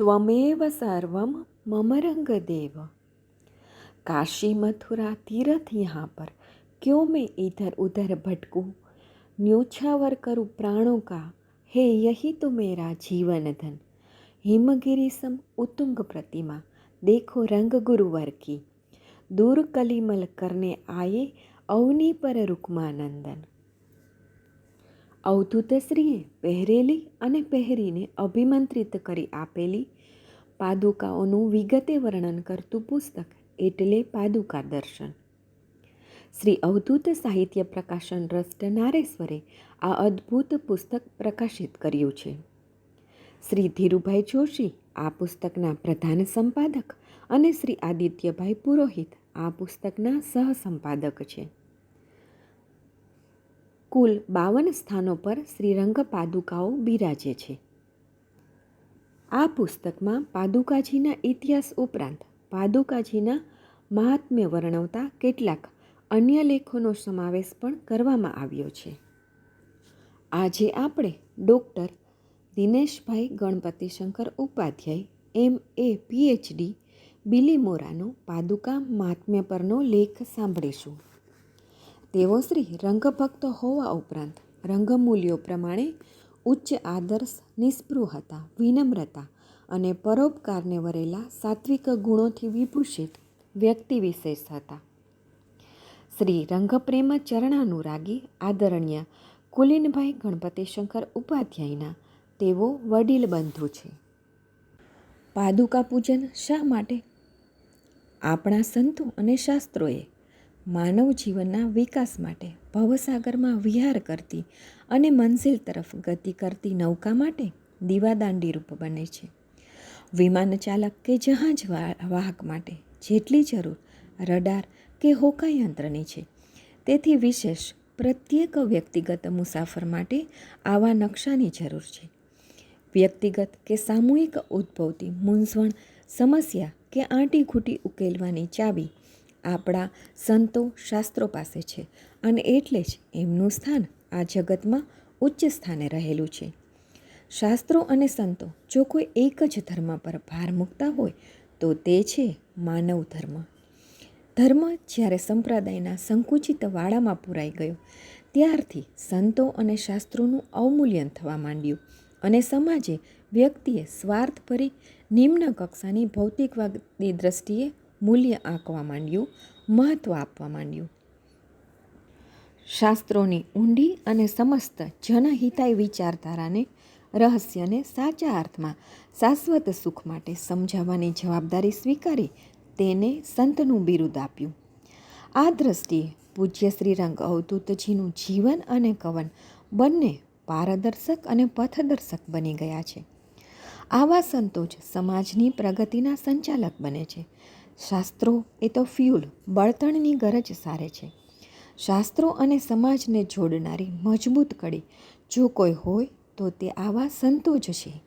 त्वमेव सर्वम मम रंग देव काशी मथुरा तीर्थ यहाँ पर, क्यों मैं इधर उधर भटकूँ? न्योछावर करूँ प्राणों का, हे, यही तो मेरा जीवन धन। हिमगिरी सम उतुंग प्रतिमा, देखो रंग गुरुवर की। दूर कलिमल करने आए, अवनी पर रुकमानंदन। અવધૂતશ્રીએ પહેરેલી અને પહેરીને અભિમંત્રિત કરી આપેલી પાદુકાઓનું વિગતે વર્ણન કરતું પુસ્તક એટલે પાદુકા દર્શન. શ્રી અવધૂત સાહિત્ય પ્રકાશન ટ્રસ્ટ નારેશ્વરે આ અદ્ભુત પુસ્તક પ્રકાશિત કર્યું છે. શ્રી ધીરુભાઈ જોશી, આ પુસ્તકના પ્રધાન સંપાદક અને શ્રી આદિત્યભાઈ પુરોહિત આ પુસ્તકના સહસંપાદક છે. કુલ બાવન સ્થાનો પર શ્રીરંગ પાદુકાઓ બિરાજે છે. આ પુસ્તકમાં પાદુકાજીના ઇતિહાસ ઉપરાંત પાદુકાજીના મહાત્મ્ય વર્ણવતા કેટલાક અન્ય લેખોનો સમાવેશ પણ કરવામાં આવ્યો છે. આજે આપણે doctor Dineshbhai Ganapati Shankar Upadhyay, M A PhD બિલીમોરાનો પાદુકા મહાત્મ્ય પરનો લેખ સાંભળીશું. તેઓ શ્રી રંગભક્ત હોવા ઉપરાંત રંગમૂલ્યો પ્રમાણે ઉચ્ચ આદર્શ નિસ્પૃહતા વિનમ્રતા અને પરોપકારને વરેલા સાત્વિક ગુણોથી વિભૂષિત વ્યક્તિ વિશેષ હતા. શ્રી રંગપ્રેમ ચરણાનુરાગી, આદરણીય કુલીનભાઈ ગણપતિ શંકર ઉપાધ્યાયના તેઓ વડીલ બંધુ છે. પાદુકા પૂજન શા માટે? આપણા સંતો અને શાસ્ત્રોએ માનવ જીવનના વિકાસ માટે ભવસાગરમાં વિહાર કરતી અને મંઝિલ તરફ ગતિ કરતી નૌકા માટે દીવાદાંડી રૂપ બને છે. વિમાન ચાલક કે જહાજ વાહક માટે જેટલી જરૂર રડાર કે હોકા યંત્રની છે. તેથી વિશેષ પ્રત્યેક વ્યક્તિગત મુસાફર માટે આવા નકશાની જરૂર છે. વ્યક્તિગત કે સામૂહિક ઉદ્ભવતી મૂંઝવણ, સમસ્યા કે આંટી ખૂટી ઉકેલવાની ચાવી આપણા સંતો શાસ્ત્રો પાસે છે અને એટલે જ એમનું સ્થાન આ જગતમાં ઉચ્ચ સ્થાને રહેલું છે. શાસ્ત્રો અને સંતો જો કોઈ એક જ ધર્મ પર ભાર મૂકતા હોય તો તે છે માનવ ધર્મ. ધર્મ જ્યારે સંપ્રદાયના સંકુચિત વાડામાં પૂરાઈ ગયો, ત્યારથી સંતો અને શાસ્ત્રોનું અવમૂલ્યન થવા માંડ્યું અને સમાજે વ્યક્તિએ સ્વાર્થભરી નિમ્ન કક્ષાની ભૌતિકવાદી દ્રષ્ટિએ મૂલ્ય આંકવા માંડ્યું મહત્ત્વ આપવા માંડ્યું. શાસ્ત્રોની ઊંડી અને સમસ્ત જનહિતાય વિચારધારાને રહસ્યને સાચા અર્થમાં શાશ્વત સુખ માટે સમજાવવાની જવાબદારી સ્વીકારી તેને સંતનું બિરુદ આપ્યું. આ દ્રષ્ટિએ પૂજ્ય શ્રીરંગ અવધૂતજીનું જીવન અને કવન બંને પારદર્શક અને પથદર્શક બની ગયા છે. આવા સંતો જ સમાજની પ્રગતિના સંચાલક બને છે. શાસ્ત્રો એ તો ફ્યુલ, બળતણની ગરજ સારે છે. શાસ્ત્રો અને સમાજને જોડનારી મજબૂત કડી, જો કોઈ હોય તો તે આવા સંતો જ છે.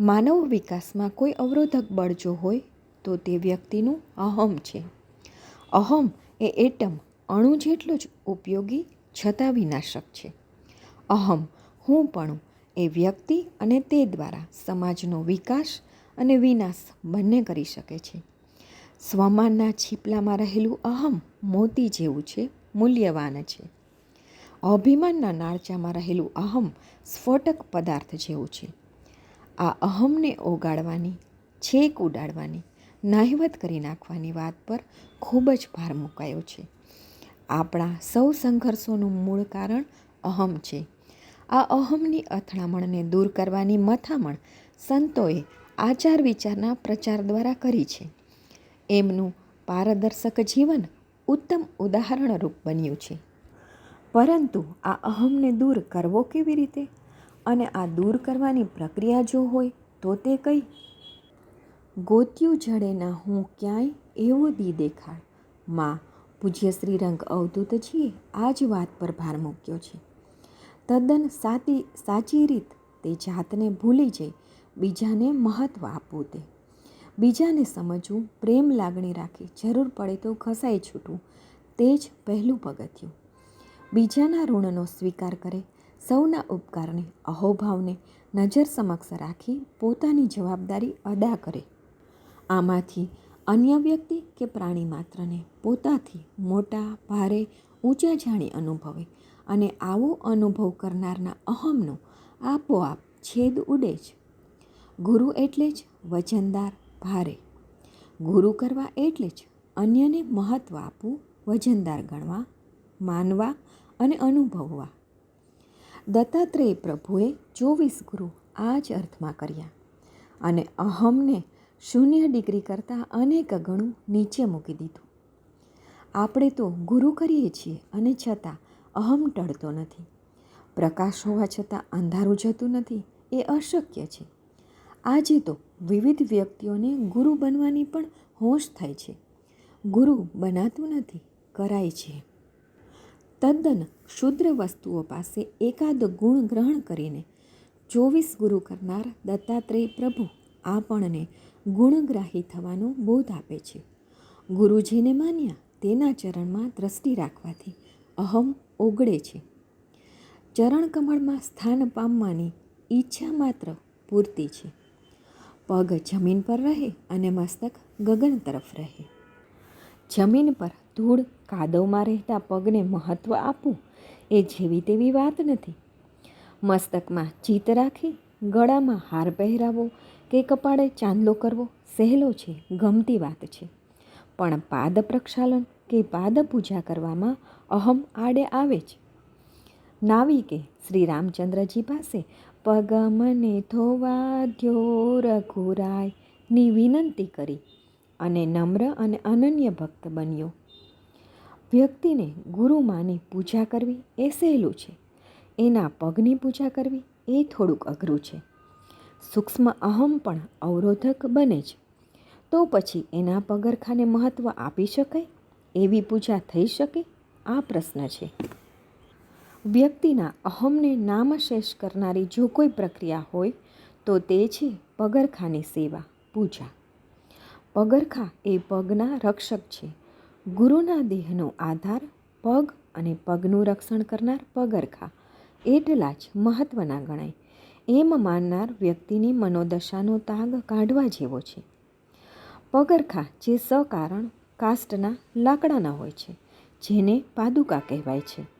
માનવ વિકાસમાં કોઈ અવરોધક બળ જો હોય તો તે વ્યક્તિનું અહમ છે. અહમ એ એટમ અણુ જેટલો જ ઉપયોગી છતાં વિનાશક છે. અહમ હું પણ એ વ્યક્તિ અને તે દ્વારા સમાજનો વિકાસ અને વિનાશ બંને કરી શકે છે. સ્વમાનના છીપલામાં રહેલું અહમ મોતી જેવું છે, મૂલ્યવાન છે. અભિમાનના નાળચામાં રહેલું અહમ સ્ફોટક પદાર્થ જેવું છે. આ અહમને ઓગાળવાની, છેક ઉડાડવાની, નહિવત કરી નાખવાની વાત પર ખૂબ જ ભાર મુકાયો છે. આપણા સૌ સંઘર્ષોનું મૂળ કારણ અહમ છે. આ અહમની અથડામણને દૂર કરવાની મથામણ સંતોએ આચાર વિચારના પ્રચાર દ્વારા કરી છે. એમનું પારદર્શક જીવન ઉત્તમ ઉદાહરણરૂપ બન્યું છે. પરંતુ આ અહમને દૂર કરવો કેવી રીતે? અને આ દૂર કરવાની પ્રક્રિયા જો હોય, તો તે કઈ? ગોત્યું જડેના હું ક્યાંય એવો દી દેખાડ. માં પૂજ્ય શ્રીરંગ અવધૂતજીએ આ જ વાત પર ભાર મૂક્યો છે. તદ્દન સાતી સાચી રીત તે જાતને ભૂલી જઈ બીજાને મહત્ત્વ આપવું તે. બીજાને સમજવું, પ્રેમ લાગણી રાખી જરૂર પડે તો ઘસાઈ છૂટવું, તે જ પહેલું પગથિયું. બીજાના ઋણનો સ્વીકાર કરે, સૌના ઉપકારને, અહોભાવને નજર સમક્ષ રાખી પોતાની જવાબદારી અદા કરે. આમાંથી અન્ય વ્યક્તિ કે પ્રાણી માત્રને પોતાથી મોટા, ભારે, ઊંચા જાણી અનુભવે અને આવો અનુભવ કરનારના અહમનો આપોઆપ છેદ ઉડે જ ગુરુ એટલે જ વજનદાર, ભારે. ગુરુ કરવા એટલે જ અન્યને મહત્ત્વ આપવું, વજનદાર ગણવા, માનવા અને અનુભવવા. દત્તાત્રેય પ્રભુએ ચોવીસ ગુરુ આ જ અર્થમાં કર્યા અને અહમને શૂન્ય ડિગ્રી કરતાં અનેક ગણું નીચે મૂકી દીધું. આપણે તો ગુરુ કરીએ છીએ અને છતાં અહમ ટળતો નથી. પ્રકાશ હોવા છતાં અંધારું જતું નથી, એ અશક્ય છે. આજે તો વિવિધ વ્યક્તિઓને ગુરુ બનવાની પણ હોશ થાય છે. ગુરુ બનાતું નથી, કરાય છે. તદ્દન ક્ષુદ્ર વસ્તુઓ પાસે એકાદ ગુણ ગ્રહણ કરીને ચોવીસ ગુરુ કરનાર દત્તાત્રેય પ્રભુ આપણને ગુણગ્રાહી થવાનો બોધ આપે છે. ગુરુજીને માન્યા તેના ચરણમાં દ્રષ્ટિ રાખવાથી અહમ ઓગળે છે. ચરણકમળમાં સ્થાન પામવાની ઈચ્છા માત્ર પૂરતી છે. પગ જમીન પર રહે અને મસ્તક ગગન તરફ રહે. જમીન પર ધૂળ કાદવમાં રહેતા પગને મહત્ત્વ આપવું એ જેવી તેવી વાત નથી. મસ્તકમાં ચિત્ત રાખી ગળામાં હાર પહેરાવો કે કપાળે ચાંદલો કરવો સહેલો છે, ગમતી વાત છે. પણ પાદ પ્રક્ષાલન કે પાદ પૂજા કરવામાં અહમ આડે આવે જ નાવિકે શ્રી રામચંદ્રજી પાસે પગ મને ધોવા ધ્યો રઘુરાયની વિનંતી કરી અને નમ્ર અને અનન્ય ભક્ત બન્યો. વ્યક્તિને ગુરુ માની પૂજા કરવી એ સહેલું છે. એના પગની પૂજા કરવી એ થોડુંક અઘરું છે. સૂક્ષ્મ અહમ પણ અવરોધક બને છે. તો પછી એના પગરખાને મહત્ત્વ આપી શકાય? એવી પૂજા થઈ શકે? આ પ્રશ્ન છે. વ્યક્તિના અહમને નામશેષ કરનારી જો કોઈ પ્રક્રિયા હોય, તો તે છે પગરખાની સેવા, પૂજા. પગરખા એ પગના રક્ષક છે. ગુરુના દેહનો આધાર પગ અને પગનું રક્ષણ કરનાર પગરખા. એટલા જ મહત્ત્વના ગણાય. એમ માનનાર વ્યક્તિની મનોદશાનો તાગ કાઢવા જેવો છે. પગરખા જે સકારણ કાસ્ટના લાકડાના હોય છે, જેને પાદુકા કહેવાય છે.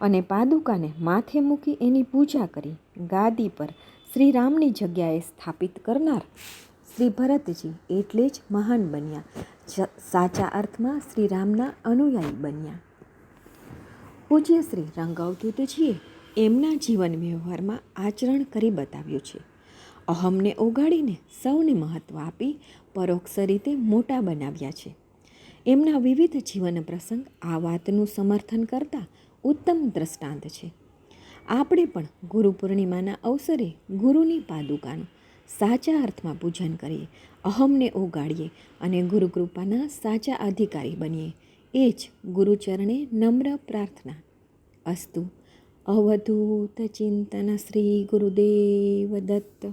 અને પાદુકાને માથે મૂકી એની પૂજા કરી ગાદી પર શ્રી રામની જગ્યાએ સ્થાપિત કરનાર શ્રી ભરતજી એટલે જ મહાન બન્યા. સાચા અર્થમાં શ્રી રામના અનુયાયી બન્યા. પૂજ્ય શ્રી રંગાવધૂતજીએ એમના જીવન વ્યવહારમાં આચરણ કરી બતાવ્યું છે. અહમને ઓગાળીને સૌને મહત્ત્વ આપી પરોક્ષ રીતે મોટા બનાવ્યા છે. એમના વિવિધ જીવન પ્રસંગ આ વાતનું સમર્થન કરતા ઉત્તમ દ્રષ્ટાંત છે. આપણે પણ ગુરુ પૂર્ણિમાના અવસરે ગુરુની પાદુકાનું સાચા અર્થમાં પૂજન કરીએ, અહમને ઓગાળીએ અને ગુરુકૃપાના સાચા અધિકારી બનીએ. એ જ ગુરુચરણે નમ્ર પ્રાર્થના. અસ્તુ અવધૂત ચિંતન શ્રી ગુરુદેવ દત્ત.